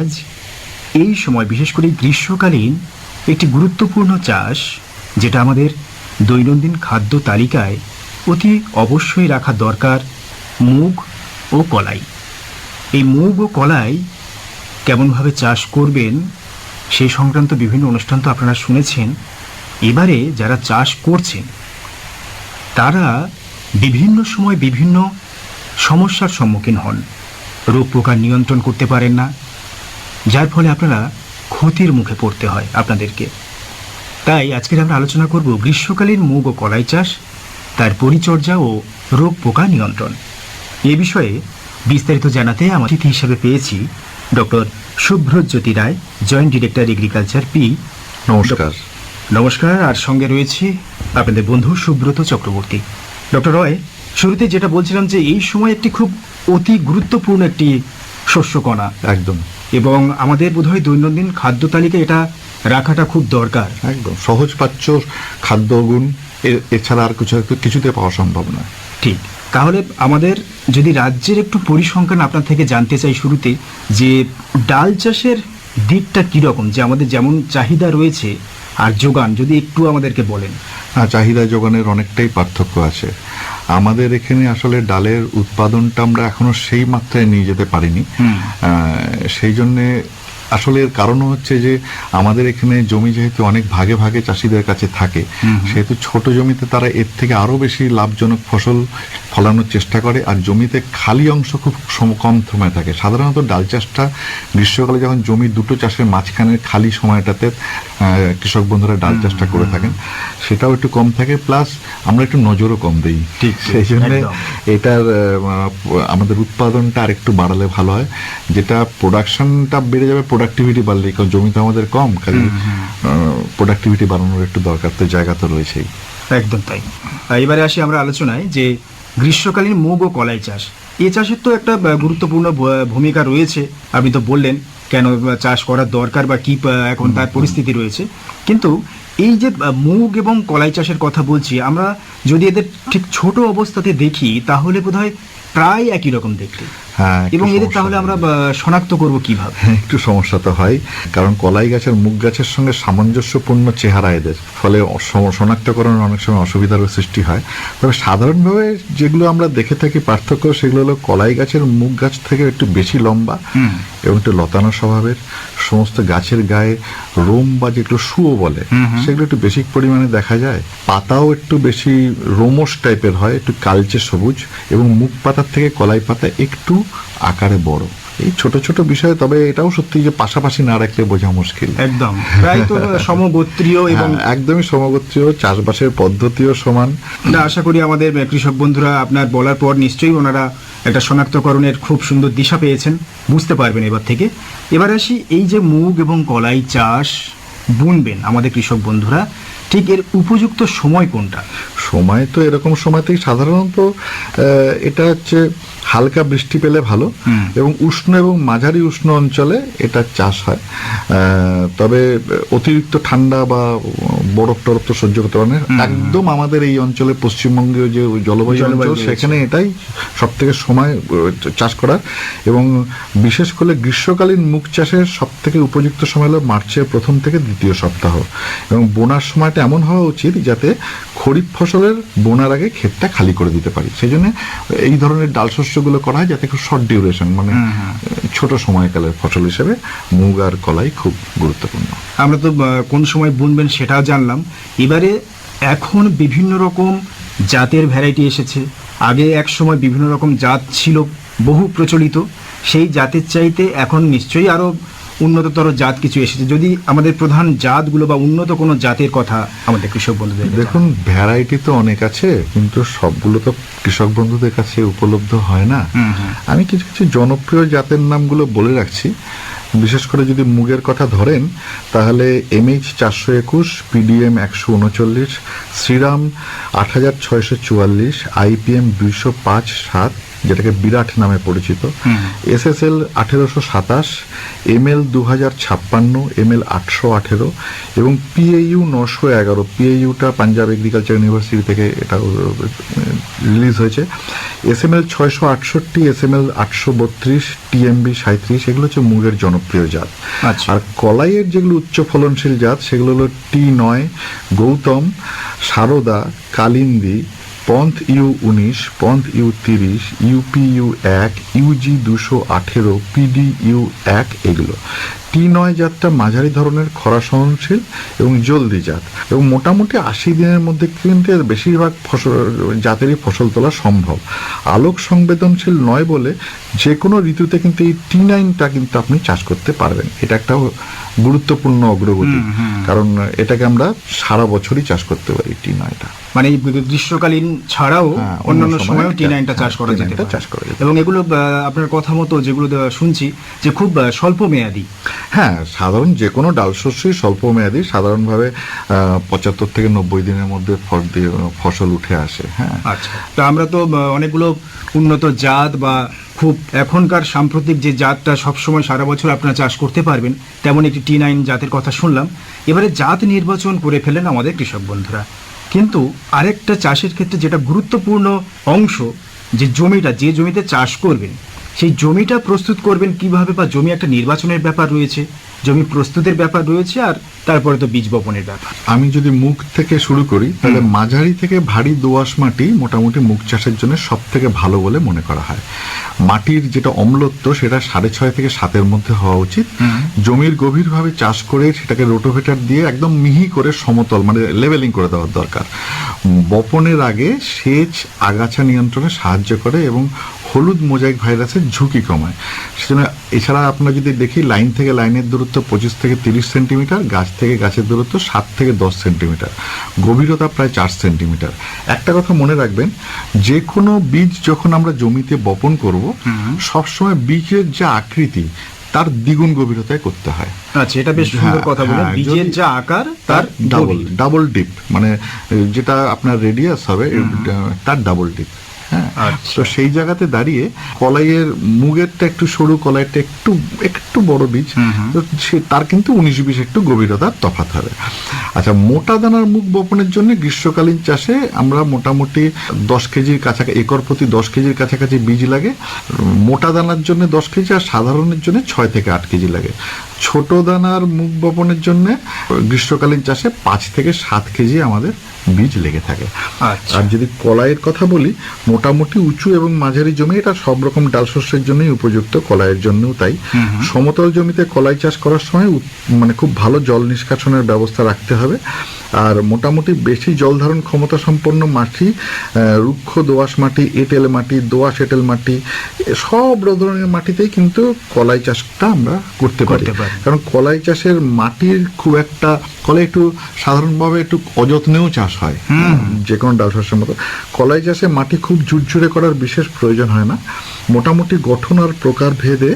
আজ এই সময় বিশেষ করে গ্রীষ্মকালীন একটি গুরুত্বপূর্ণ চাষ, যেটা আমাদের দৈনন্দিন খাদ্য তালিকায় অতি অবশ্যই রাখা দরকার মুগ ও কলাই। এই মুগ ও কলাই কেমনভাবে চাষ করবেন সেই সংক্রান্ত বিভিন্ন অনুষ্ঠান তো আপনারা শুনেছেন। এবারে যারা চাষ করছেন, তারা বিভিন্ন সময় বিভিন্ন সমস্যার সম্মুখীন হন। রোগ পোকার নিয়ন্ত্রণ করতে পারেন না যার ফলে আপনারা ক্ষতির মুখে পড়তে হয় আপনাদেরকে। তাই আজকের আমরা আলোচনা করব গ্রীষ্মকালীন মুগ ও কলাই চাষ তার পরিচর্যা ও রোগ পোকা নিয়ন্ত্রণ। এ বিষয়ে বিস্তারিত জানাতে আমার অতিথি হিসেবে পেয়েছি doctor Subhrajyoti Roy joint director agriculture P. নমস্কার। নমস্কার আর সঙ্গে রয়েছে আপনাদের বন্ধু সুব্রত চক্রবর্তী। ডক্টর রয় শুরুতে যেটা বলছিলাম যে এই সময় একটি খুব অতি গুরুত্বপূর্ণ একটি শস্যকণা একদম। এবং আমাদের বোধহয় দৈনন্দিন খাদ্য তালিকা এটা রাখাটা খুব দরকার। একদম সহজ পাচ্ছ খাদ্যগুণ এছাড়া আর কিছু কিছুতে পাওয়া সম্ভব নয়। ঠিক। তাহলে আমাদের যদি রাজ্যের একটু পরিসংখ্যান আপনার থেকে জানতে চাই শুরুতে যে ডাল চাষের দিকটা কীরকম? যে আমাদের যেমন চাহিদা রয়েছে আর যোগান যদি একটু আমাদেরকে বলেন। হ্যাঁ চাহিদা যোগানের অনেকটাই পার্থক্য আছে। আমাদের এখানে আসলে ডালের উৎপাদনটা আমরা এখনও সেই মাত্রায় নিয়ে যেতে পারিনি। সেই জন্যে আসলে এর কারণও হচ্ছে যে আমাদের এখানে জমি যেহেতু অনেক ভাগে ভাগে চাষিদের কাছে থাকে সেহেতু ছোট জমিতে তারা এর থেকে আরও বেশি লাভজনক ফসল ফলানোর চেষ্টা করে আর জমিতে খালি অংশ খুব কম সময় থাকে। সাধারণত ডাল চাষটা গ্রীষ্মকালে যখন জমি দুটো চাষের মাঝখানে খালি সময়টাতে কৃষক বন্ধুরা ডাল চাষটা করে থাকেন সেটাও একটু কম থাকে প্লাস আমরা একটু নজরও কম দিই। ঠিক, সেই জন্য এটার আমাদের উৎপাদনটা আরেকটু বাড়ালে ভালো হয় যেটা প্রোডাকশনটা বেড়ে যাবে প্রোডাক্টিভিটি বাড়লে কারণ জমি তো আমাদের কম কাজে প্রোডাক্টিভিটি বাড়ানোর একটু দরকার তো জায়গা তো রয়েছেই। একদম তাই। এবারে আসি আমরা আলোচনায় যে গ্রীষ্মকালীন মুগ ও কলাই চাষ। এ চাষের তো একটা গুরুত্বপূর্ণ ভূমিকা রয়েছে। আপনি তো বললেন কেন চাষ করার দরকার বা কি এখন তার পরিস্থিতি রয়েছে। কিন্তু এই যে মুগ এবং কলাই চাষের কথা বলছি আমরা যদি এদের ঠিক ছোট অবস্থাতে দেখি তাহলে বোধহয় প্রায় একই রকম দেখতে। এবং এদের তাহলে আমরা শনাক্ত করব কীভাবে? হ্যাঁ, একটু সমস্যা তো হয় কারণ কলাই গাছের মুগ গাছের সঙ্গে সামঞ্জস্যপূর্ণ চেহারা এদের ফলে শনাক্তকরণের অনেক সময় অসুবিধারও সৃষ্টি হয়। তবে সাধারণভাবে যেগুলো আমরা দেখে থাকি পার্থক্য সেগুলো হলো কলাই গাছের মুখ গাছ থেকে একটু বেশি লম্বা এবং একটু লতানো স্বভাবের। সমস্ত গাছের গায়ে রোম বা যেগুলো শুয়ো বলে সেগুলো একটু বেশি পরিমাণে দেখা যায়। পাতাও একটু বেশি রোমস টাইপের হয় একটু কালচে সবুজ এবং মুখ পাতার থেকে কলাই পাতা একটু আকারে বড়। এই ছোট ছোট বিষয় তবে এটাও সত্যি যে পাশাপাশি না রাখলে বোঝা মুশকিল। একদম। প্রায় তো সমগোত্রীয় এবং হ্যাঁ, একদমই সমগোত্রীয় চাষবাসের পদ্ধতিও সমান। আশা করি আমাদের কৃষক বন্ধুরা আপনার বলার পর নিশ্চয়ই ওনারা একটা শনাক্তকরণের খুব সুন্দর দিশা পেয়েছেন বুঝতে পারবেন এবার থেকে। এবার আসি এই যে মুগ এবং কলাই চাষ বুনবেন আমাদের কৃষক বন্ধুরা ঠিক এর উপযুক্ত সময় কোনটা? সময় তো এরকম সময়তেই সাধারণত এটা হচ্ছে হালকা বৃষ্টি পেলে ভালো এবং উষ্ণ এবং মাঝারি উষ্ণ অঞ্চলে এটা চাষ হয়। তবে অতিরিক্ত ঠান্ডা বা বরফ টরফ তো সহ্য করতে পারে একদম আমাদের এই অঞ্চলে পশ্চিমবঙ্গীয় যে জলবায়ু অঞ্চল সেখানে এটাই সব থেকে সময় চাষ করার এবং বিশেষ করে গ্রীষ্মকালীন মুখ চাষের সব থেকে উপযুক্ত সময় হলো মার্চের প্রথম থেকে দ্বিতীয় সপ্তাহ। এবং বোনার সময়টা এমন হওয়া উচিত যাতে খরিফ ফসলের বোনার আগে ক্ষেতটা খালি করে দিতে পারি। সেই জন্য এই ধরনের ডাল শস্যগুলো করা হয় যাতে খুব শর্ট ডিউরেশন মানে ছোট সময়কালের ফসল হিসেবে মুগ আর কলাই খুব গুরুত্বপূর্ণ। আমরা তো কোন সময় বুনবেন সেটাও জানলাম। এবারে এখন বিভিন্ন রকম জাতের ভ্যারাইটি এসেছে। আগে এক সময় বিভিন্ন রকম জাত ছিল বহু প্রচলিত। সেই জাতের চাইতে এখন নিশ্চয়ই আরও উন্নততর জাত কিছু এসেছে। যদি আমাদের প্রধান জাতগুলো বা উন্নত কোনো জাতের কথা আমাদের কৃষক বন্ধুদের দেখুন ভ্যারাইটি তো অনেক আছে কিন্তু সবগুলো তো কৃষক বন্ধুদের কাছে উপলব্ধ হয় না। আমি কিছু কিছু জনপ্রিয় জাতের নামগুলো বলে রাখছি। বিশেষ করে যদি মুগের কথা ধরেন তাহলে এমএইচ চারশো একুশ পিডিএম একশো উনচল্লিশ শ্রীরাম আট হাজার ছয়শো চুয়াল্লিশ আইপিএম দুইশো পাঁচ সাত যেটাকে বিরাট নামে পরিচিত। এস এস এল আঠেরোশো সাতাশ এম এল দু হাজার ছাপ্পান্ন এম এল আটশো আঠেরো এবং পিএইউ নশো এগারো পিএইউটা পাঞ্জাব এগ্রিকালচার ইউনিভার্সিটি থেকে এটা রিলিজ হয়েছে এস এম এল ছয়শো আটষট্টি এস এম এল আটশো বত্রিশ টিএমবি সাঁত্রিশ এগুলো হচ্ছে মুগের জনপ্রিয় জাত আচ্ছা। আর কলাইয়ের যেগুলো উচ্চ ফলনশীল জাত সেগুলো হলো টি নয় গৌতম সারদা কালিন্দি পন্থ ইউ উনিশ পন্থ ইউ তিরিশ ইউপি ইউ এক ইউজি দুশো আঠেরো পিডি ইউ এক এগুলো। টি নয় জাতটা মাঝারি ধরনের খরা সহনশীল এবং জলদি জাত এবং মোটামুটি আশি দিনের মধ্যে কিন্তু বেশিরভাগ ফসল জাতেরই ফসল তোলা সম্ভব। আলোক সংবেদনশীল নয় বলে যে কোনো ঋতুতে কিন্তু এই টি নাইনটা কিন্তু আপনি চাষ করতে পারবেন। এটা একটা গুরুত্বপূর্ণ অগ্রগতি। কারণ এটাকে আমরা সারা বছরই চাষ করতে পারি টি নয়টা মানে গ্রীষ্মকালীন ছাড়াও হ্যাঁ, অন্যান্য সময়ে সময়ও টি নাইনটা চাষ করা যেতে পারে। চাষ করা যেতে এবং এগুলো আপনার কথা মতো যেগুলো শুনছি যে খুব স্বল্প মেয়াদি। হ্যাঁ সাধারণ যে কোনো ডাল শস্যই স্বল্প মেয়াদি সাধারণভাবে পঁচাত্তর থেকে নব্বই দিনের মধ্যে ফল দিয়ে- ফসল উঠে আসে হ্যাঁ। আচ্ছা তো আমরা তো অনেকগুলো উন্নত জাত বা খুব এখনকার সাম্প্রতিক যে জাতটা সবসময় সারা বছর আপনারা চাষ করতে পারবেন তেমন একটি টি নাইন জাতের কথা শুনলাম। এবারে জাত নির্বাচন করে ফেলেন আমাদের কৃষক বন্ধুরা। কিন্তু আরেকটা চাষের ক্ষেত্রে যেটা গুরুত্বপূর্ণ অংশ, যে জমিটা, যে জমিতে চাষ করবেন, সেই জমিটা প্রস্তুত করবেন কীভাবে বা জমি একটা নির্বাচনের ব্যাপার রয়েছে। জমি প্রস্তুতের ব্যাপার রয়েছে আর তারপরে তো বীজ বপনের ব্যাপার। আমি যদি মুখ থেকে শুরু করি তাহলে মাঝারি থেকে ভারী দোআঁশ মাটি মোটামুটি মুখ চাষের জন্য সব থেকে ভালো বলে মনে করা হয়। মাটির যেটা অম্লত্ব সেটা সাড়ে ছয় থেকে সাতের মধ্যে হওয়া উচিত। জমির গভীরভাবে চাষ করে সেটাকে রোটোভেটার দিয়ে একদম মিহি করে সমতল মানে লেভেলিং করে দেওয়ার দরকার। বপনের আগে সেচ আগাছা নিয়ন্ত্রণে সাহায্য করে এবং হলুদ মোজাইক ভাইরাসের ঝুঁকি কমায়। সেজন্য এছাড়া আপনারা যদি দেখি লাইন থেকে লাইনের দূরত্ব পঁচিশ থেকে তিরিশ সেন্টিমিটার গাছ থেকে গাছের দূরত্ব সাত থেকে দশ সেন্টিমিটার গভীরতা প্রায় চার সেন্টিমিটার। একটা কথা মনে রাখবেন যে কোনো বীজ যখন আমরা জমিতে বপন করব সবসময় বীজের যে আকৃতি তার দ্বিগুণ গভীরতায় করতে হয়। আচ্ছা এটা বেশ সুন্দর হ্যাঁ, কথা বলেন হ্যাঁ, বীজের যদি- যা আকার তার ডাবল ডাবল ডিপ মানে যেটা আপনার রেডিয়াস হবে তার ডাবল ডিপ হ্যাঁ আচ্ছা। তো সেই জায়গাতে দাঁড়িয়ে কলাইয়ের মুগেরটা একটু সরু কলাইটা একটু একটু বড় বীজ তো সে তার কিন্তু উনিশ বিশ একটু গভীরতার তফাৎ হবে। আচ্ছা মোটা দানার মুগ বপনের জন্য গ্রীষ্মকালীন চাষে আমরা মোটামুটি দশ কেজির কাছাকাছি একর প্রতি দশ কেজির কাছাকাছি বীজ লাগে। মোটা দানার জন্য দশ কেজি আর সাধারণের জন্য ছয় থেকে আট কেজি লাগে। ছোট দানার মুখ বপনের জন্য গ্রীষ্মকালীন চাষে পাঁচ থেকে সাত কেজি আমাদের বীজ লেগে থাকে। আচ্ছা। আর যদি কলাইয়ের কথা বলি মোটামুটি উঁচু এবং মাঝারি জমি এটা সব রকম ডাল শস্যের জন্যই উপযুক্ত কলাইয়ের জন্যও তাই। সমতল জমিতে কলাই চাষ করার সময় মানে খুব ভালো জল নিষ্কাশনের ব্যবস্থা রাখতে হবে। আর মোটামুটি বেশি জল ধারণ ক্ষমতা সম্পন্ন মাটি রুক্ষ দোআঁশ মাটি এঁটেল মাটি দোআঁশ এঁটেল মাটি সব ধরনের মাটিতেই কিন্তু কলাই চাষটা আমরা করতে পারি। কারণ কলাই চাষের মাটির খুব একটা কলাই একটু সাধারণভাবে একটু অযত্নেও চাষ হয়। যে কোনো ডাল শস্যের মতো। কলাই চাষে মাটি খুব ঝুরঝুরে করার বিশেষ প্রয়োজন হয় না। মোটামুটি গঠন আর প্রকার ভেদে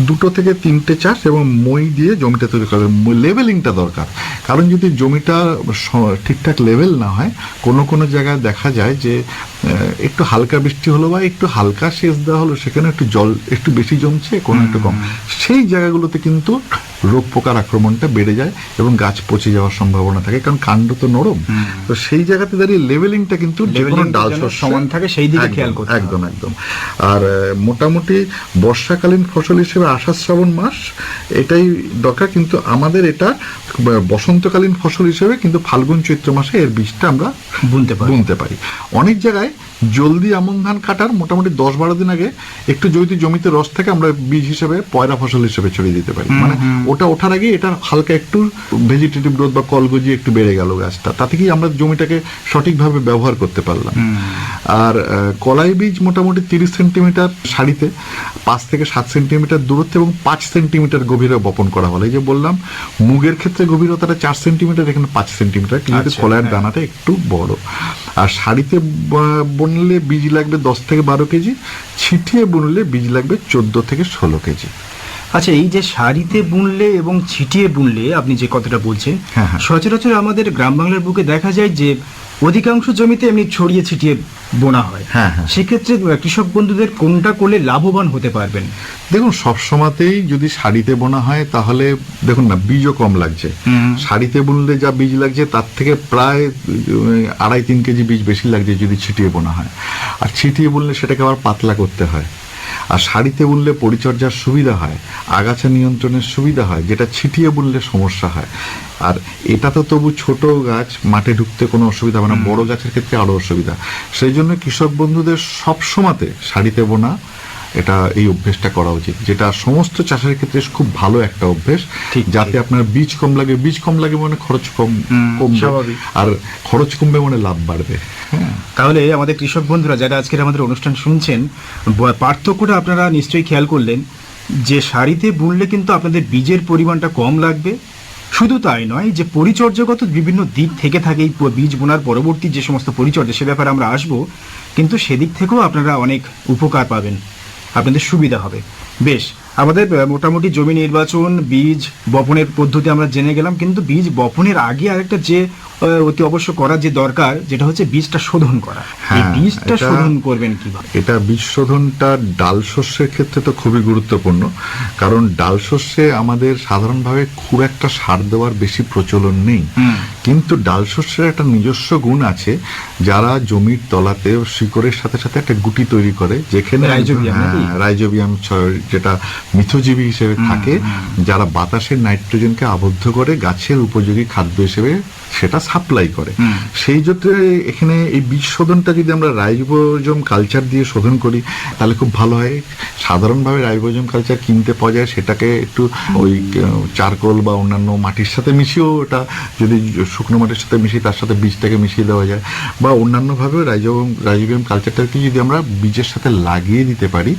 দুটো থেকে তিনটে চাষ এবং মই দিয়ে জমিটা তৈরি করা। লেভেলিংটা দরকার। কারণ যদি জমিটা ঠিকঠাক লেভেল না হয় কোনো কোনো জায়গায় দেখা যায় যে একটু হালকা বৃষ্টি হলো বা একটু হালকা সেচ দেওয়া হলো সেখানে একটু জল একটু বেশি জমছে কোনো একটু কম। সেই জায়গাগুলোতে কিন্তু রোগ পোকার আক্রমণটা বেড়ে যায় এবং গাছ পচে যাওয়ার সম্ভাবনা থাকে কারণ কাণ্ড তো নরম। তো সেই জায়গাতে দাঁড়িয়ে লেভেলিংটা কিন্তু যে কোনো ডাল সমান থাকে সেই দিকে একদম, খেয়াল করতে একদম একদম। আর মোটামুটি বর্ষাকালীন ফসল হিসেবে আষাঢ় শ্রাবণ মাস এটাই দরকার কিন্তু আমাদের এটা বসন্তকালীন ফসল হিসেবে কিন্তু ফাল্গুন চৈত্র মাসে এর বীজটা আমরা বুনতে পারি। বুনতে পারি। অনেক জায়গায় জলদি আমন ধান কাটার মোটামুটি দশ বারো দিন আগে একটু যদি জমিতে রস থাকে আমরা বীজ হিসেবে পয়রা ফসল হিসেবে ছড়িয়ে দিতে পারি। মানে ওটা ওঠার আগে এটা হালকা একটু ভেজিটেটিভ গ্রোথ বা কলগজি একটু বেড়ে গেল গাছটা। তাতে কি আমরা জমিটাকে সঠিকভাবে ব্যবহার করতে পারলাম। আর কলাই বীজ মোটামুটি তিরিশ সেন্টিমিটার সারিতে পাঁচ থেকে সাত সেন্টিমিটার দূরত্ব এবং পাঁচ সেন্টিমিটার গভীরে বপন করা হলো। এই যে বললাম মুগের ক্ষেত্রে গভীরতাটা চার সেন্টিমিটার এখানে পাঁচ সেন্টিমিটার। কিন্তু আচ্ছা, কলাইয়ের হ্যাঁ। দানাটা একটু বড়। আর শাড়িতে বুনলে বীজ লাগবে দশ থেকে বারো কেজি ছিটিয়ে বুনলে বীজ লাগবে চোদ্দ থেকে ষোলো কেজি আচ্ছা এই যে শাড়িতে বুনলে এবং ছিটিয়ে বুনলে আপনি যে কথাটা বলছেন হ্যাঁ, হ্যাঁ। সচরাচর আমাদের গ্রাম বাংলার বুকে দেখা যায় যে অধিকাংশ জমিতে এমনি ছড়িয়ে ছিটিয়ে বোনা হয়। হ্যাঁ, হ্যাঁ। সেক্ষেত্রে কৃষক বন্ধুদের কোনটা করলে লাভবান হতে পারবেন? দেখুন সবসময়তেই যদি শাড়িতে বোনা হয় তাহলে দেখুন না বীজও কম লাগছে। শাড়িতে বুনলে যা বীজ লাগছে তার থেকে প্রায় আড়াই তিন কেজি বীজ বেশি লাগছে যদি ছিটিয়ে বোনা হয়। আর ছিটিয়ে বুনলে সেটাকে আবার পাতলা করতে হয়। আর শাড়িতে বুনলে পরিচর্যার সুবিধা হয় আগাছা নিয়ন্ত্রণের সুবিধা হয় যেটা ছিটিয়ে বুনলে সমস্যা হয়। আর এটা তো তবু ছোট গাছ মাঠে ঢুকতে কোনো অসুবিধা হবে না বড় গাছের ক্ষেত্রে আরও অসুবিধা। সেই জন্য কৃষক বন্ধুদের সব সময়তে শাড়িতে বোনা এটা এই অভ্যেসটা করা উচিত। যেটা সমস্ত চাষের ক্ষেত্রে খুব ভালো একটা অভ্যেস যাতে আপনার বীজ কম লাগে। বীজ কম লাগে মানে খরচ কম কমবে। আর খরচ কমবে মানে লাভ বাড়বে। হ্যাঁ। তাহলে আমাদের কৃষক বন্ধুরা যারা আজকের আমাদের অনুষ্ঠান শুনছেন পার্থক্যটা আপনারা নিশ্চয়ই খেয়াল করলেন যে শাড়িতে বুনলে কিন্তু আপনাদের বীজের পরিমাণটা কম লাগবে। শুধু তাই নয় যে পরিচর্যাগত বিভিন্ন দিক থেকে থাকে এই বীজ বোনার পরবর্তী যে সমস্ত পরিচর্যা সে ব্যাপারে আমরা আসব। কিন্তু সেদিক থেকেও আপনারা অনেক উপকার পাবেন। আপনাদের সুবিধা হবে। বেশ আমাদের মোটামুটি জমি নির্বাচন বীজ বপনের পদ্ধতি আমরা জেনে গেলাম কিন্তু বীজ বপনের আগে আরেকটা যে অতি অবশ্য করা যে দরকার যেটা হচ্ছে বীজটা শোধন করা। এই হ্যাঁ, বীজটা শোধন করবেন কীভাবে? এটা বীজ শোধনটা ডাল শস্যের ক্ষেত্রে তো খুবই গুরুত্বপূর্ণ কারণ ডাল শস্যে আমাদের সাধারণভাবে খুব একটা সার দেওয়ার বেশি প্রচলন নেই। কিন্তু ডাল শস্যের একটা নিজস্ব গুণ আছে যারা জমির তলাতে শিকড়ের সাথে সাথে একটা গুটি তৈরি করে যেখানে রাইজোবিয়াম হ্যাঁ, যেটা মিথজীবী হিসেবে থাকে যারা বাতাসের নাইট্রোজেনকে আবদ্ধ করে গাছের উপযোগী খাদ্য হিসেবে সেটা সাপ্লাই করে। সেই জন্য এখানে এই বীজ শোধনটা যদি আমরা রাইবোজম কালচার দিয়ে শোধন করি তাহলে খুব ভালো হয়। সাধারণভাবে রাইবোজম কালচার কিনতে পাওয়া যায় সেটাকে একটু ওই চারকোল বা অন্যান্য মাটির সাথে মিশিয়েও ওটা যদি শুকনো মাটির সাথে মিশিয়ে তার সাথে বীজটাকে মিশিয়ে দেওয়া যায়। বা অন্যান্যভাবে রাইজোবিয়াম রাইজোবিয়াম কালচারটাকে যদি আমরা বীজের সাথে লাগিয়ে দিতে পারি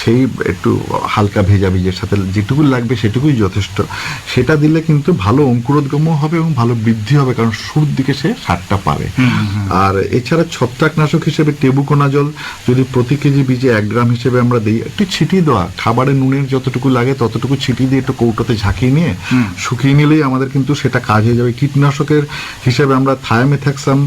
সেই একটু হালকা ভেজা বীজের সাথে যেটুকু লাগবে সেটুকুই যথেষ্ট। সেটা দিলে কিন্তু ভালো অঙ্কুরোদ্গম হবে এবং ভালো বৃদ্ধি হবে কারণ শুরুর দিকে সে সারটা পাবে। আর এছাড়া ছত্রাকনাশক হিসেবে টেবুকোনাজল যদি প্রতি কেজি বীজে এক গ্রাম হিসেবে আমরা দিই একটু ছিটিয়ে দেওয়া খাবারে নুনের যতটুকু লাগে ততটুকু ছিটিয়ে দিয়ে একটু কৌটোতে ঝাঁকিয়ে নিয়ে শুকিয়ে নিলেই আমাদের কিন্তু সেটা কাজ হয়ে যাবে। কীটনাশকের হিসেবে আমরা থায়ামেথাক্সাম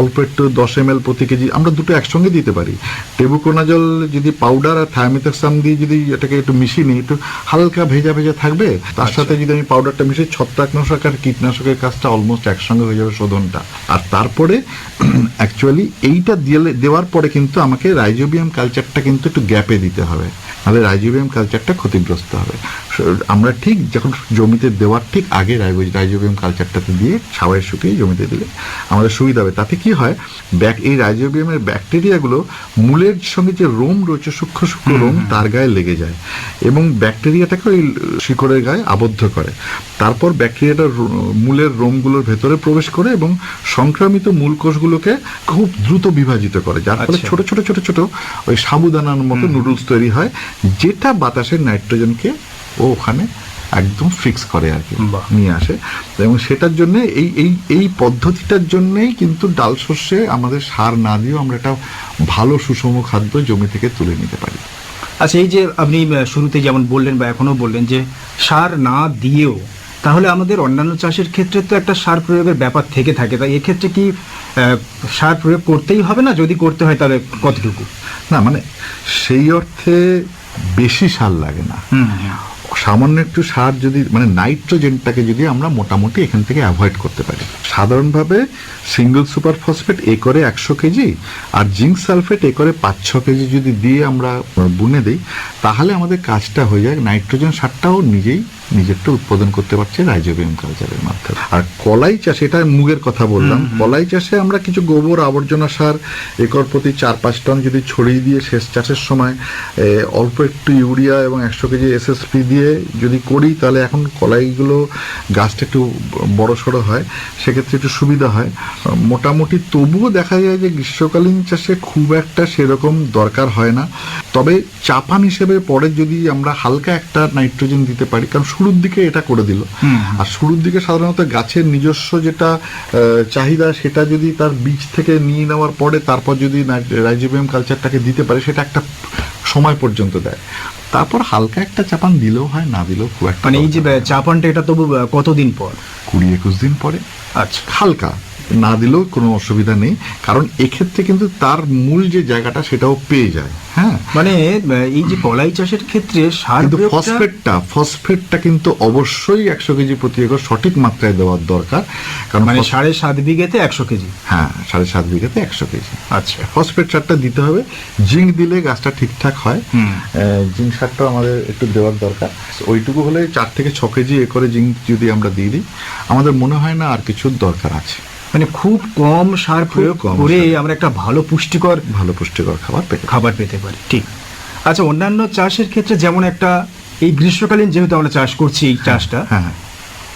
অল্প একটু দশ এম এল প্রতি কেজি আমরা দুটো একসঙ্গে দিতে পারি। টেবুকোনাজল যদি পাউডার আর থায়ামেথাক্সাম দিয়ে যদি এটাকে একটু মিশিয়ে নিই একটু হালকা ভেজা ভেজা থাকবে তার সাথে যদি আমি পাউডারটা মিশিয়ে ছত্রাকনাশক আর কীটনাশকের কাজটা অলমোস্ট একসঙ্গে হয়ে যাবে শোধনটা। আর তারপরে অ্যাকচুয়ালি এইটা দিলে দেওয়ার পরে কিন্তু আমাকে রাইজোবিয়াম কালচারটা কিন্তু একটু গ্যাপে দিতে হবে। নাহলে রাইজোবিয়াম কালচারটা ক্ষতিগ্রস্ত হবে। আমরা ঠিক যখন জমিতে দেওয়ার ঠিক আগে রাইজোবিয়াম কালচারটাতে দিয়ে ছাওয়ায় শুকিয়ে জমিতে দিলে আমাদের সুবিধা হবে। তাতে কি হয়? ব্যাক এই রাইজোবিয়ামের ব্যাকটেরিয়াগুলো মূলের সঙ্গে যে রোম রয়েছে সূক্ষ্ম সূক্ষ্ম রোম তার গায়ে লেগে যায়। এবং ব্যাকটেরিয়াটাকে ওই শিকড়ের গায়ে আবদ্ধ করে। তারপর ব্যাকটেরিয়াটা মূলের রোমগুলোর ভেতরে প্রবেশ করে এবং সংক্রামিত মূল কোষগুলোকে খুব দ্রুত বিভাজিত করে যার ফলে আচ্ছা। ছোট ছোট ছোট ছোট ওই সাবুদানার মতো নুডলস তৈরি হয় যেটা বাতাসের নাইট্রোজেনকে ও ওখানে একদম ফিক্স করে আর কি নিয়ে আসে। এবং সেটার জন্য এই এই এই পদ্ধতিটার জন্যেই কিন্তু ডাল শস্যে আমাদের সার না দিয়েও আমরা একটা ভালো সুষম খাদ্য জমি থেকে তুলে নিতে পারি। আচ্ছা এই যে আপনি শুরুতে যেমন বললেন বা এখনও বললেন যে সার না দিয়েও তাহলে আমাদের অন্যান্য চাষের ক্ষেত্রে তো একটা সার প্রয়োগের ব্যাপার থেকে থাকে। তাই এক্ষেত্রে কি সার প্রয়োগ করতেই হবে না? যদি করতে হয় তাহলে কতটুকু? না মানে সেই অর্থে বেশি সার লাগে না। সামান্য একটু সার যদি মানে নাইট্রোজেনটাকে যদি আমরা মোটামুটি এখান থেকে অ্যাভয়েড করতে পারি। সাধারণভাবে সিঙ্গল সুপার ফসফেট একরে একশো কেজি আর জিঙ্ক সালফেট একরে পাঁচ ছ কেজি যদি দিয়ে আমরা বুনে দিই তাহলে আমাদের কাজটা হয়ে যায়। নাইট্রোজেন সারটাও নিজেই নিজেরটা উৎপাদন করতে পারছে রাইজোবিয়াম কালচারের মাধ্যমে। আর কলাই চাষে এটা মুগের কথা বললাম কলাই চাষে আমরা কিছু গোবর আবর্জনা সার একর প্রতি চার পাঁচ টন যদি ছড়িয়ে দিয়ে শেষ চাষের সময় অল্প একটু ইউরিয়া এবং একশো কেজি এসএসপি দিয়ে যদি করি তাহলে এখন কলাইগুলো গাছটা একটু বড় সড়ো হয় সেক্ষেত্রে একটু সুবিধা হয়। মোটামুটি তবুও দেখা যায় যে গ্রীষ্মকালীন চাষে খুব একটা সেরকম দরকার হয় না। তবে চাপান হিসেবে পরে যদি আমরা হালকা একটা নাইট্রোজেন দিতে পারি কারণ শুরুর দিকে এটা করে দিল। আর শুরুর দিকে সাধারণত গাছের নিজস্ব যেটা চাহিদা সেটা যদি তার বীজ থেকে নিয়ে নেওয়ার পরে তারপর যদি রাইজোবিয়াম কালচারটাকে দিতে পারে সেটা একটা সময় পর্যন্ত দেয়। তারপর হালকা একটা চাপান দিলেও হয় না দিলেও খুব একটা মানে এই যে চাপানটা এটা তবু কতদিন পর? কুড়ি একুশ দিন পরে। আচ্ছা। হালকা। না দিলেও কোনো অসুবিধা নেই। কারণ এক্ষেত্রে কিন্তু তার মূল যে জায়গাটা সেটাও পেয়ে যায়। হ্যাঁ? মানে এই যে কলাই চাষের ক্ষেত্রে সার ফসফেটটা ফসফেটটা কিন্তু অবশ্যই একশো কেজি প্রতি একর সঠিক মাত্রায় দেওয়ার দরকার। কারণ মানে সাড়ে সাত বিঘেতে একশো কেজি? হ্যাঁ সাড়ে সাত বিঘাতে একশো কেজি। আচ্ছা। ফসফেট সারটা দিতে হবে। জিঙ্ক দিলে গাছটা ঠিকঠাক হয়। জিঙ্ক সারটাও আমাদের একটু দেওয়ার দরকার। ওইটুকু হলে চার থেকে ছ কেজি একরে জিঙ্ক যদি আমরা দিয়ে দিই আমাদের মনে হয় না আর কিছুর দরকার আছে। মানে খুব কম সার প্রয়োগ করে আমরা একটা ভালো পুষ্টিকর ভালো পুষ্টিকর খাবার পেতে খাবার পেতে পারি ঠিক। আচ্ছা অন্যান্য চাষের ক্ষেত্রে যেমন একটা এই গ্রীষ্মকালীন যেহেতু আমরা চাষ করছি এই চাষটা হ্যাঁ। হ্যাঁ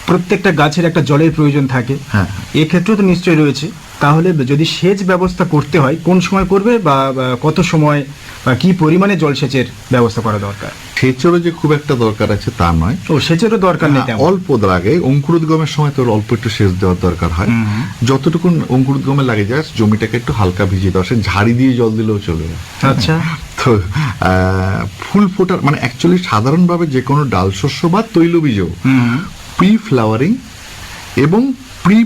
প্রত্যেকটা গাছের একটা জলের প্রয়োজন থাকে। হ্যাঁ। এক্ষেত্রেও তো নিশ্চয়ই রয়েছে। তাহলে যদি সেচ ব্যবস্থা করতে হয় কোন সময় করবে বা কত সময় বা কি পরিমাণে জলসেচের ব্যবস্থা করা দরকার? সেচেরও যে খুব একটা দরকার আছে তা নয়। ও সেচেরও দরকার নেই হ্যাঁ, অল্প লাগে অঙ্কুরোদ্গমের সময় তোর অল্প একটু সেচ দেওয়ার দরকার হয়। যতটুকু অঙ্কুরোদ্গমে লাগে যায় জমিটাকে একটু হালকা ভিজিয়ে দেওয়া। সে ঝাড়ি দিয়ে জল দিলেও চলবে আচ্ছা। তো ফুল ফোটার মানে অ্যাকচুয়ালি সাধারণভাবে যে কোনো ডাল শস্য বা তৈলবীজও প্রি ফ্লাওয়ারিং এবং প্রি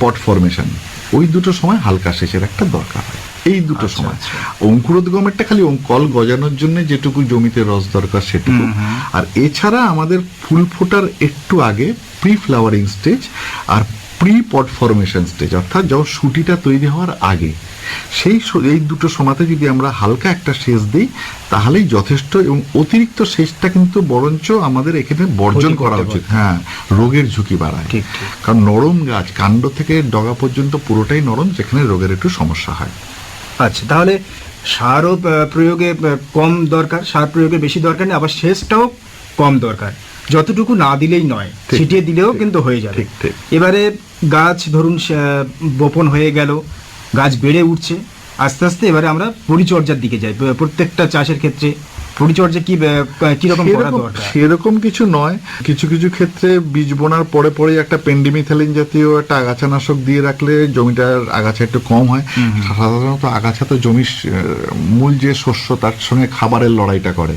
পট ফরমেশন ওই দুটো সময় হালকা সেচের একটা দরকার হয় এই দুটো আচ্ছা, সময় আচ্ছা। অঙ্কুরোদ্গমেরটা খালি কল গজানোর জন্য যেটুকু জমিতে রস দরকার সেটুকু। আর এছাড়া আমাদের ফুল ফোটার একটু আগে প্রি ফ্লাওয়ারিং স্টেজ আর প্রি পট ফরমেশন স্টেজ অর্থাৎ যখন সুটিটা তৈরি হওয়ার আগে সেই এই দুটো সময়তে যদি আমরা হালকা একটা সেচ দিই তাহলেই যথেষ্ট এবং অতিরিক্ত সেচটা কিন্তু বরঞ্চ আমাদের এখানে বর্জন করা উচিত। হ্যাঁ রোগের ঝুঁকি বাড়ায়। কারণ নরম গাছ কাণ্ড থেকে ডগা পর্যন্ত পুরোটাই নরম যেখানে রোগের একটু সমস্যা হয়। আচ্ছা তাহলে সারও প্রয়োগে কম দরকার সার প্রয়োগে বেশি দরকার নেই আবার সেচটাও কম দরকার। যতটুকু না দিলেই নয় ছিটিয়ে দিলেও কিন্তু হয়ে যাবে। এবারে গাছ ধরুন বপন হয়ে গেল গাছ বেড়ে উঠছে। আস্তে আস্তে এবারে আমরা পরিচর্যার দিকে যাই প্রত্যেকটা চাষের ক্ষেত্রে। পরিচর্যা কি কি রকম করা সেরকম- দরকার? সেরকম কিছু নয়। কিছু কিছু ক্ষেত্রে বীজ বোনার পরে পরে একটা পেন্ডিমিথালিন জাতীয় একটা আগাছানাশক দিয়ে রাখলে জমিটার আগাছা একটু কম হয়। সাধারণত আগাছা তো জমির মূল যে শস্য তার সঙ্গে খাবারের লড়াইটা করে।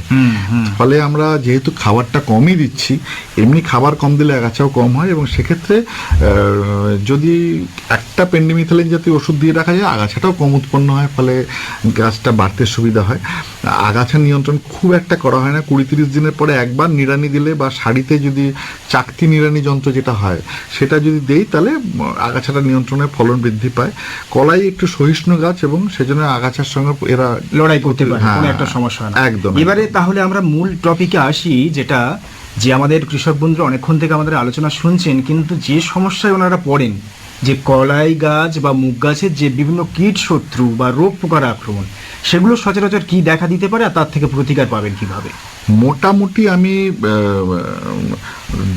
ফলে আমরা যেহেতু খাবারটা কমই দিচ্ছি এমনি খাবার কম দিলে আগাছাও কম হয় এবং সেক্ষেত্রে যদি একটা পেন্ডিমিথালিন জাতীয় ওষুধ দিয়ে রাখা যায় আগাছাটাও কম উৎপন্ন হয় ফলে গাছটা বাড়তে সুবিধা হয়। আগাছা নিয়ন্ত্রণ খুব একটা করা হয় না। কুড়ি তিরিশ দিনের পরে একবার নিড়ানি দিলে বা শাড়িতে যদি চাকতি নিড়ানি যন্ত্র যেটা হয় সেটা যদি দেই তাহলে আগাছাটা নিয়ন্ত্রণে ফলন বৃদ্ধি পায়। কলাই একটু সহিষ্ণু গাছ এবং সেজন্য আগাছার সঙ্গে এরা লড়াই করতে পারে হ্যাঁ, কোনো একটা সমস্যা হয় না। একদম, এবারে তাহলে আমরা মূল টপিকে আসি যেটা যে আমাদের কৃষক বন্ধুরা অনেকক্ষণ থেকে আমাদের আলোচনা শুনছেন কিন্তু যে সমস্যায় ওনারা পড়েন যে কলাই গাছ বা মুগ গাছের যে বিভিন্ন কীট শত্রু বা রোগ পোকার আক্রমণ সেগুলো সচরাচর কি দেখা দিতে পারে আর তার থেকে প্রতিকার পাবেন কীভাবে? মোটামুটি আমি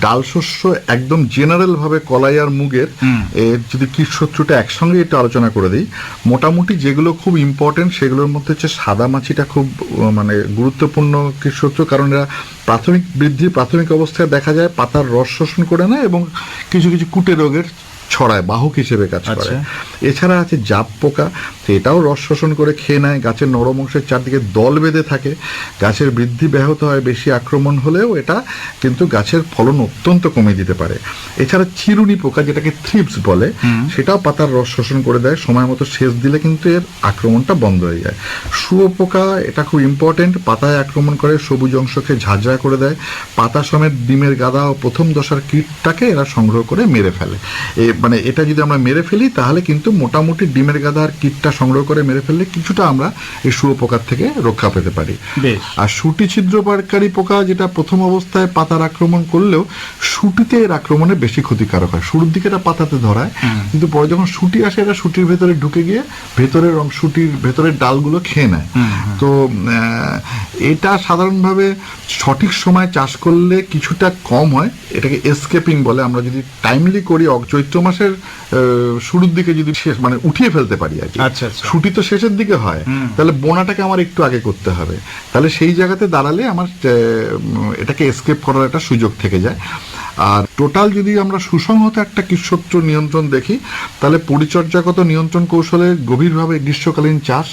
ডাল শস্য একদম জেনারেলভাবে কলাই আর মুগের এর যদি কীটশত্রুটা একসঙ্গে একটু আলোচনা করে দিই মোটামুটি যেগুলো খুব ইম্পর্টেন্ট সেগুলোর মধ্যে হচ্ছে সাদা মাছিটা খুব মানে গুরুত্বপূর্ণ কীটশত্রু কারণ এরা প্রাথমিক বৃদ্ধি প্রাথমিক অবস্থায় দেখা যায় পাতার রস শোষণ করে নেয় এবং কিছু কিছু কুটে রোগের ছড়ায় বাহক হিসেবে কাজ করে আচ্ছা। এছাড়া আছে জাপ পোকা তো এটাও রস শোষণ করে খেয়ে নেয়। গাছের নরম অংশের চারদিকে দল বেঁধে থাকে। গাছের বৃদ্ধি ব্যাহত হয় বেশি আক্রমণ হলেও এটা কিন্তু গাছের ফলন অত্যন্ত কমে দিতে পারে। এছাড়া চিরুনি পোকা যেটাকে থ্রিপস বলে সেটাও পাতার রস শোষণ করে দেয়। সময় মতো সেচ দিলে কিন্তু এর আক্রমণটা বন্ধ হয়ে যায়। শুয়োপোকা এটা খুব ইম্পর্টেন্ট পাতায় আক্রমণ করে সবুজ অংশকে ঝাঁঝরা করে দেয়। পাতা সমেত ডিমের গাদা ও প্রথম দশার কীটটাকে এরা সংগ্রহ করে মেরে ফেলে। এ মানে এটা যদি আমরা মেরে ফেলি তাহলে কিন্তু মোটামুটি ডিমের গাদা আর কীটটা সংগ্রহ করে মেরে ফেললে কিছুটা আমরা এই শুয়োপোকার থেকে রক্ষা পেতে পারি। আর সুটি ছিদ্রকারী পোকা যেটা প্রথম অবস্থায় পাতার আক্রমণ করলেও সুটিতে এর আক্রমণে বেশি ক্ষতিকারক হয়। শুরুর দিকে এটা পাতাতে ধরায় কিন্তু পরে যখন সুটি আসে এটা সুটির ভেতরে ঢুকে গিয়ে ভেতরের সুটির ভেতরের ডালগুলো খেয়ে নেয়। তো এটা সাধারণভাবে সঠিক সময় চাষ করলে কিছুটা কম হয়। এটাকে এসকেপিং বলে আমরা যদি টাইমলি করি চৈত্র মাসের শুরুর দিকে যদি শেষ মানে উঠিয়ে ফেলতে পারি আর কি। আচ্ছা। ছুটি তো শেষের দিকে হয়। তাহলে বোনাটাকে আমার একটু আগে করতে হবে। তাহলে সেই জায়গাতে দাঁড়ালে আমার এটাকে এসকেপ করার একটা সুযোগ থেকে যায়। আর টোটাল যদি আমরা সুসংহত একটা কৃষত্র নিয়ন্ত্রণ দেখি তাহলে পরিচর্যাগত নিয়ন্ত্রণ কৌশলে গভীরভাবে গ্রীষ্মকালীন চাষ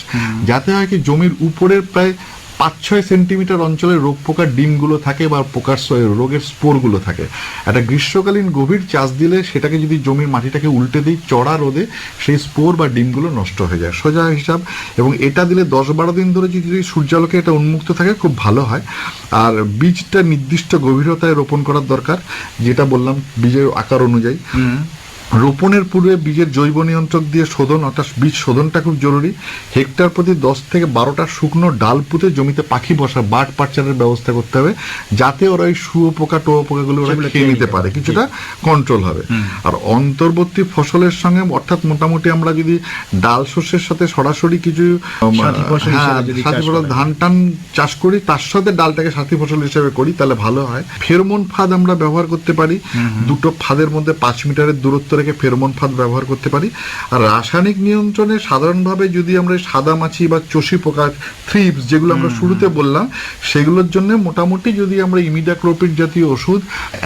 যাতে হয় কি জমির উপরের প্রায় পাঁচ ছয় সেন্টিমিটার অঞ্চলে রোগ পোকার ডিমগুলো থাকে বা পোকার রোগের স্পোরগুলো থাকে। একটা গ্রীষ্মকালীন গভীর চাষ দিলে সেটাকে যদি জমির মাটিটাকে উল্টে দিই চড়া রোদে, সেই স্পোর বা ডিমগুলো নষ্ট হয়ে যায়। সোজা হিসাব, এবং এটা দিলে দশ বারো দিন ধরে যদি সূর্যালোকে এটা উন্মুক্ত থাকে, খুব ভালো হয়। আর বীজটা নির্দিষ্ট গভীরতায় রোপণ করার দরকার, যেটা বললাম, বীজের আকার অনুযায়ী। রোপণের পূর্বে বীজের জৈব নিয়ন্ত্রক দিয়ে শোধন অর্থাৎ বীজ শোধনটা খুব জরুরি। হেক্টর প্রতি দশ থেকে বারোটা শুকনো ডাল পুঁতে জমিতে পাখি বসা বাট পারচারের ব্যবস্থা করতে হবে যাতে ওরা ওই শুয়োপোকা টোয়োপোকাগুলো ওরা খেয়ে নিতে পারে। কিছুটা কন্ট্রোল হবে। আর অন্তর্বর্তী ফসলের সঙ্গে অর্থাৎ মোটামুটি আমরা যদি ডাল শস্যের সাথে সরাসরি কিছু সাথী ফসল হ্যাঁ, ধান টান চাষ করি তার সাথে ডালটাকে সাথী ফসল হিসেবে করি তাহলে ভালো হয়। ফেরোমন ফাঁদ আমরা ব্যবহার করতে পারি। দুটো ফাঁদের মধ্যে পাঁচ মিটারের দূরত্ব রেখে ফেরোমন ফাঁদ ব্যবহার করতে পারি। আর রাসায়নিক নিয়ন্ত্রণে সাধারণভাবে যদি আমরা সাদা মাছি বা চষি পোকা থ্রিপস যেগুলো আমরা শুরুতে বললাম সেগুলোর জন্য মোটামুটি যদি আমরা ইমিডাক্লোপিড জাতীয় ওষুধ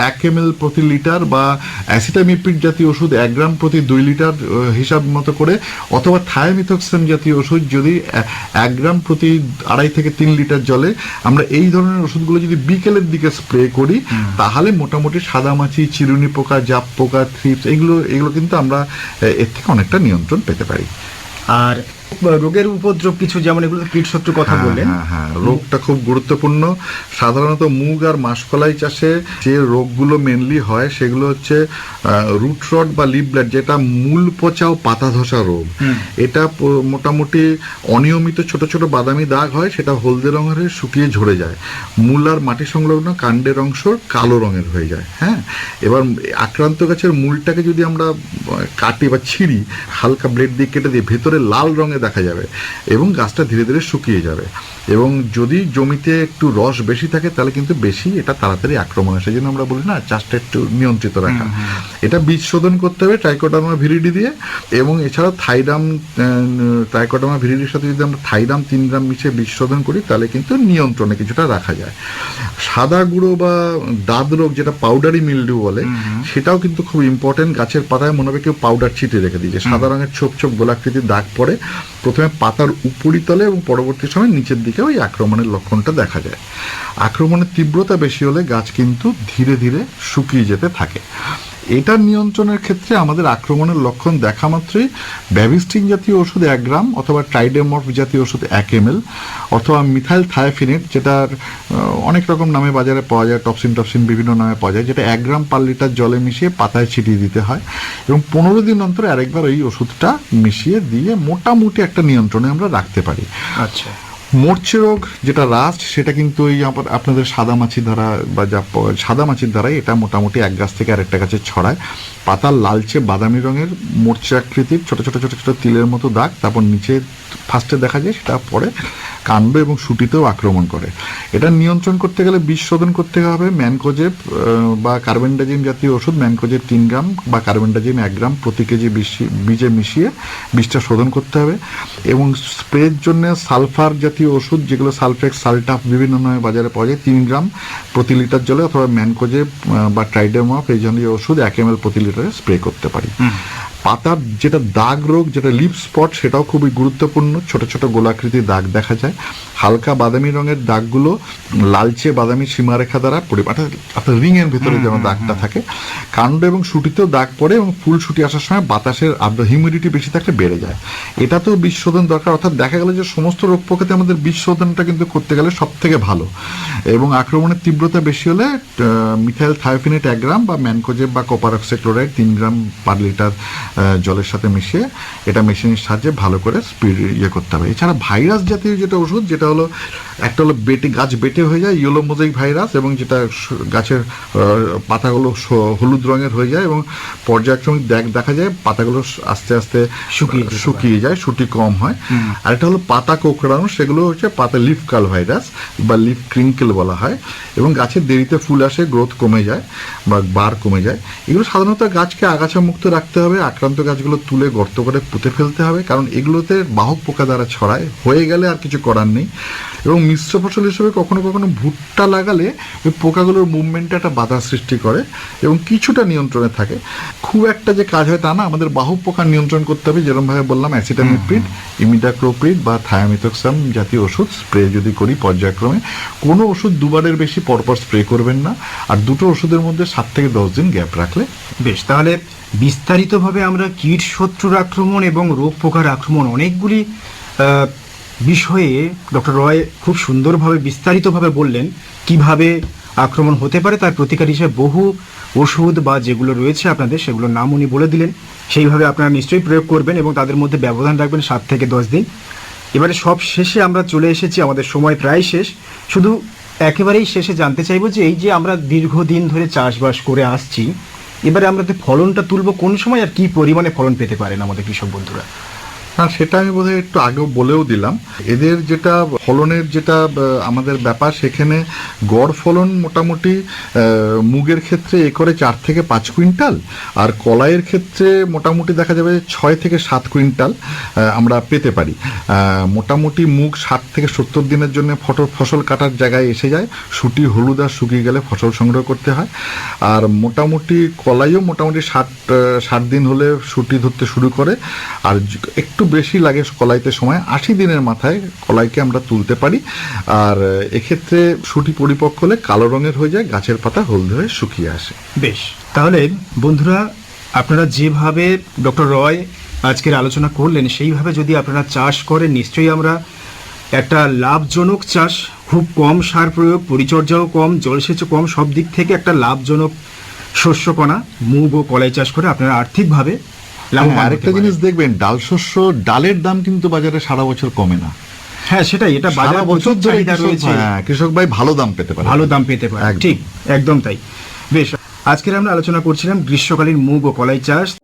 এক এম প্রতি লিটার বা অ্যাসিটামিপিড জাতীয় ওষুধ এক গ্রাম প্রতি দুই লিটার হিসাব মতো করে অথবা থায়ামিথক্সেন জাতীয় ওষুধ যদি এক গ্রাম প্রতি আড়াই থেকে তিন লিটার জলে আমরা এই ধরনের ওষুধগুলো যদি বিকেলের দিকে স্প্রে করি তাহলে মোটামুটি সাদামাছি চিরুনি পোকা জাপ পোকা থ্রিপস এগুলো এগুলো কিন্তু আমরা এর থেকে অনেকটা নিয়ন্ত্রণ পেতে পারি। আর রোগের উপদ্রব কিছু যেমন এগুলো তো কীটশত্রুর কথা হ্যাঁ, বললেন। হ্যাঁ হ্যাঁ রোগটা খুব গুরুত্বপূর্ণ। সাধারণত মুগ আর মাসকলাই চাষে যে রোগগুলো মেনলি হয় সেগুলো হচ্ছে রুট রট বা লিভ ব্লাড যেটা মূল পচা ও পাতা ধসা রোগ এটা মোটামুটি অনিয়মিত ছোট ছোট বাদামি দাগ হয় সেটা হলদে রঙের হয়ে শুকিয়ে ঝরে যায়। মূল আর মাটি সংলগ্ন কাণ্ডের অংশ কালো রঙের হয়ে যায় হ্যাঁ? এবার আক্রান্ত গাছের মূলটাকে যদি আমরা কাটি বা ছিঁড়ি হালকা ব্লেড দিয়ে কেটে দিয়ে ভেতরে লাল রঙে দেখা যাবে এবং গাছটা ধীরে ধীরে শুকিয়ে যাবে। এবং যদি জমিতে একটু রস বেশি থাকে তাহলে কিন্তু বেশি এটা তাড়াতাড়ি আক্রমণ হয়। সেই জন্য আমরা বলি না চাষটা একটু নিয়ন্ত্রিত রাখা। এটা বীজ শোধন করতে হবে ট্রাইকোডার্মা ভিরিডি দিয়ে। এবং এছাড়া থাইডাম ট্রাইকোডার্মা ভিরিডির সাথে যদি আমরা থাইডাম তিন গ্রাম মিশিয়ে বীজ শোধন করি তাহলে কিন্তু নিয়ন্ত্রণে কিছুটা রাখা যায়। সাদা গুঁড়ো বা দাঁত রোগ যেটা পাউডারি মিলডিউ বলে সেটাও কিন্তু খুব ইম্পর্টেন্ট গাছের পাতায় মনে হবে কেউ পাউডার ছিটিয়ে রেখে দিয়েছে। সাদা রঙের ছোপ ছোপ গোলাকৃতির দাগ পড়ে প্রথমে পাতার উপরিতলে এবং পরবর্তী সময় নিচের দিকে ওই আক্রমণের লক্ষণটা দেখা যায়। আক্রমণের তীব্রতা বেশি হলে গাছ কিন্তু ধীরে ধীরে শুকিয়ে যেতে থাকে। এটা নিয়ন্ত্রণের ক্ষেত্রে আমাদের আক্রমণের লক্ষণ দেখা মাত্রই ব্যাভিস্টিন জাতীয় ওষুধ এক গ্রাম অথবা ট্রাইডেমর্ফ জাতীয় ওষুধ এক এম অথবা মিথাইল থায়াফিনেট যেটার অনেক রকম নামে বাজারে পাওয়া যায়, টপসিন টপসিন বিভিন্ন নামে পাওয়া যায়, যেটা এক গ্রাম পার লিটার জলে মিশিয়ে পাতায় ছিটিয়ে দিতে হয় এবং পনেরো দিন অন্তর আরেকবার ওই ওষুধটা মিশিয়ে দিয়ে মোটামুটি একটা নিয়ন্ত্রণে আমরা রাখতে পারি। আচ্ছা। মরচে রোগ যেটা রাস্ট সেটা কিন্তু ওই আপনাদের সাদা মাছি দ্বারা বা যা সাদা মাছির দ্বারাই এটা মোটামুটি এক গাছ থেকে আরেকটা গাছে ছড়ায়। পাতার লালচে বাদামি রঙের মরচে আকৃতির ছোট ছোট ছোট ছোট তিলের মতো দাগ, তারপর নিচে ফার্স্টে দেখা যায় সেটা পরে কাণ্ড এবং সুটিতেও আক্রমণ করে। এটা নিয়ন্ত্রণ করতে গেলে বিষ শোধন করতে হবে। ম্যানকোজেব বা কার্বেন্ডাজিম জাতীয় ওষুধ ম্যানকোজেব তিন গ্রাম বা কার্বেন্ডাজিম এক গ্রাম প্রতি কেজি বিষ- বীজে মিশিয়ে বিষটা শোধন করতে হবে। এবং স্প্রের জন্য সালফার জাতীয় ওষুধ, যেগুলো সালফেক্স, সালটাফ বিভিন্ন নামে বাজারে পাওয়া যায়, তিন গ্রাম প্রতি লিটার জলে অথবা ম্যানকোজে বা ট্রাইডেমফ, এই জন্য ওষুধ এক এম প্রতি লিটারে স্প্রে করতে পারি। পাতার যেটা দাগ রোগ যেটা লিপ স্পট সেটাও খুবই গুরুত্বপূর্ণ। ছোট ছোট গোলাকৃতি দাগ দেখা যায়। হালকা বাদামি রঙের দাগগুলো লালচে বাদামি সীমারেখা দ্বারা পরিমাণ অর্থাৎ রিং এর ভিতরে যেন দাগটা থাকে। কাণ্ড এবং সুটিতেও দাগ পড়ে এবং ফুল শুটি আসার সময় বাতাসের আর্দ্র হিউমিডিটি বেশি থাকলে বেড়ে যায়। এটাতেও বিষ শোধন দরকার। অর্থাৎ দেখা গেল যে সমস্ত রোগ পোকাতে আমাদের শোধনটা কিন্তু করতে গেলে সব থেকে ভালো। এবং আক্রমণের তীব্রতা বেশি হলে মিথাইল থায়োফিনেট এক গ্রাম বা ম্যানকোজেব বা কোপারক্সাইক্লোরাইড তিন গ্রাম পার লিটার জলের সাথে মিশিয়ে এটা মেশিনের সাহায্যে ভালো করে স্পিড ইয়ে করতে হবে। এছাড়া ভাইরাস জাতীয় যেটা ওষুধ যেটা হলো একটা হলো বেটে গাছ বেটে হয়ে যায় ইয়েলো মোজাইক ভাইরাস এবং যেটা গাছের পাতাগুলো হলুদ রঙের হয়ে যায় এবং পর্যায়ক্রমিক দেখ দেখা যায় পাতাগুলো আস্তে আস্তে শুকিয়ে শুকিয়ে যায় শুটি কম হয়। আর এটা হলো পাতা কোঁকড়ানো সেগুলো হচ্ছে পাতা লিফ কাল ভাইরাস বা লিফ ক্রিঙ্কেল বলা হয় এবং গাছের দেরিতে ফুল আসে গ্রোথ কমে যায় বা বার কমে যায়। এগুলো সাধারণত গাছকে আগাছা মুক্ত রাখতে হবে আক্রান্ত গাছগুলো তুলে গর্ত করে পুঁতে ফেলতে হবে, কারণ এগুলোতে বাহক পোকা দ্বারা ছড়ায়। হয়ে গেলে আর কিছু করার নেই। এবং মিশ্র ফসল হিসেবে কখনো কখনো ভুট্টা লাগালে ওই পোকাগুলোর মুভমেন্টে একটা বাধা সৃষ্টি করে এবং কিছুটা নিয়ন্ত্রণে থাকে। খুব একটা যে কাজ হয় তা না, আমাদের বাহু পোকা নিয়ন্ত্রণ করতে হবে। যেরকমভাবে বললাম অ্যাসিটামিপ্রিড ইমিডাক্লোপ্রিড বা থায়ামিথক্সাম জাতীয় ওষুধ স্প্রে যদি করি পর্যায়ক্রমে, কোনো ওষুধ দুবারের বেশি পরপর স্প্রে করবেন না। আর দুটো ওষুধের মধ্যে সাত থেকে দশ দিন গ্যাপ রাখলে বেশ। তাহলে বিস্তারিতভাবে আমরা কীট শত্রুর আক্রমণ এবং রোগ পোকার আক্রমণ অনেকগুলি বিষয়ে ডক্টর রয় খুব সুন্দরভাবে, বিস্তারিতভাবে বললেন কীভাবে আক্রমণ হতে পারে, তার প্রতিকার হিসেবে বহু ওষুধ বা যেগুলো রয়েছে আপনাদের সেগুলোর নাম উনি বলে দিলেন। সেইভাবে আপনারা নিশ্চয়ই প্রয়োগ করবেন এবং তাদের মধ্যে ব্যবধান রাখবেন সাত থেকে দশ দিন। এবারে সব শেষে আমরা চলে এসেছি, আমাদের সময় প্রায় শেষ। শুধু একেবারেই শেষে জানতে চাইব যে এই যে আমরা দীর্ঘদিন ধরে চাষবাস করে আসছি এবারে আমরা ফলনটা তুলবো, কোন সময় আর কি পরিমাণে ফলন পেতে পারেন আমাদের কৃষক বন্ধুরা? না সেটা আমি বোধহয় একটু আগেও বলেও দিলাম। এদের যেটা ফলনের যেটা আমাদের ব্যাপার, সেখানে গড় ফলন মোটামুটি মুগের ক্ষেত্রে একরে চার থেকে পাঁচ কুইন্টাল, আর কলাইয়ের ক্ষেত্রে মোটামুটি দেখা যাবে ছয় থেকে সাত কুইন্টাল আমরা পেতে পারি। মোটামুটি মুগ ষাট থেকে সত্তর দিনের জন্য ফটো, ফসল কাটার জায়গায় এসে যায়। সুটি হলুদ আর শুকিয়ে গেলে ফসল সংগ্রহ করতে হয়। আর মোটামুটি কলাইও মোটামুটি ষাট ষাট দিন হলে সুটি ধরতে শুরু করে। আর একটু বেশি লাগে কলাইতে সময়। আশি দিনের মাথায় কলাইকে আমরা তুলতে পারি। আর এক্ষেত্রে সুটি পরিপক্ক হলে কালো রঙের হয়ে যায়, গাছের পাতা হলদে হয়ে শুকিয়ে আসে। বেশ। তাহলে বন্ধুরা, আপনারা যেভাবে ডক্টর রয় আজকের আলোচনা করলেন, সেইভাবে যদি আপনারা চাষ করেন, নিশ্চয়ই আমরা একটা লাভজনক চাষ, খুব কম সার প্রয়োগ, পরিচর্যাও কম, জলসেচও কম, সব দিক থেকে একটা লাভজনক শস্যকণা, মুগ ও কলাই চাষ করে আপনারা আর্থিকভাবে আরেকটা জিনিস দেখবেন ডাল শস্য ডালের দাম কিন্তু বাজারে সারা বছর কমে না। হ্যাঁ সেটাই এটা বাজার বছর ধরে রয়েছে। হ্যাঁ, কৃষক ভাই ভালো দাম পেতে পারে। ভালো দাম পেতে পারে। ঠিক একদম তাই। বেশ আজকের আমরা আলোচনা করছিলাম গ্রীষ্মকালীন মুগ ও কলাই চাষ।